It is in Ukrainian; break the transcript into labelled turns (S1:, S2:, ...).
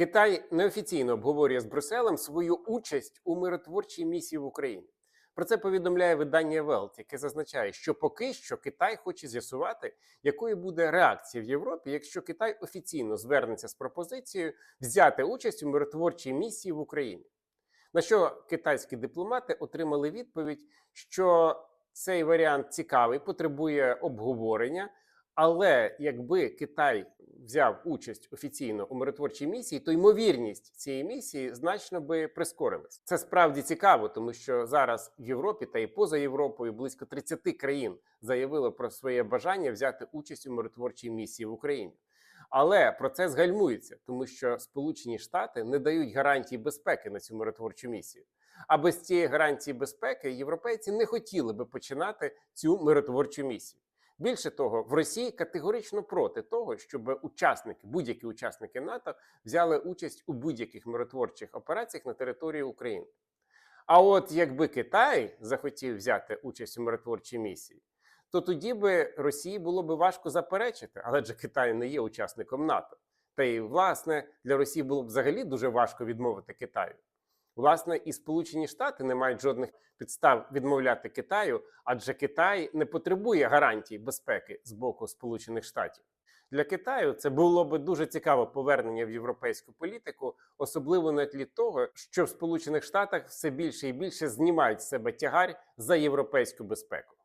S1: Китай неофіційно обговорює з Брюсселем свою участь у миротворчій місії в Україні. Про це повідомляє видання Велт, яке зазначає, що поки що Китай хоче з'ясувати, якою буде реакція в Європі, якщо Китай офіційно звернеться з пропозицією взяти участь у миротворчій місії в Україні. На що китайські дипломати отримали відповідь, що цей варіант цікавий, потребує обговорення. Але якби Китай взяв участь офіційно у миротворчій місії, то ймовірність цієї місії значно би прискорилась. Це справді цікаво, тому що зараз в Європі та і поза Європою близько 30 країн заявило про своє бажання взяти участь у миротворчій місії в Україні. Але процес гальмується, тому що Сполучені Штати не дають гарантії безпеки на цю миротворчу місію. А без цієї гарантії безпеки європейці не хотіли би починати цю миротворчу місію. Більше того, в Росії категорично проти того, щоб учасники, будь-які учасники НАТО, взяли участь у будь-яких миротворчих операціях на території України. А от якби Китай захотів взяти участь у миротворчій місії, то тоді би Росії було би важко заперечити, але ж Китай не є учасником НАТО. Та й власне для Росії було б взагалі дуже важко відмовити Китаю. Власне, і Сполучені Штати не мають жодних підстав відмовляти Китаю, адже Китай не потребує гарантій безпеки з боку Сполучених Штатів. Для Китаю це було би дуже цікаве повернення в європейську політику, особливо на тлі того, що в Сполучених Штатах все більше і більше знімають з себе тягар за європейську безпеку.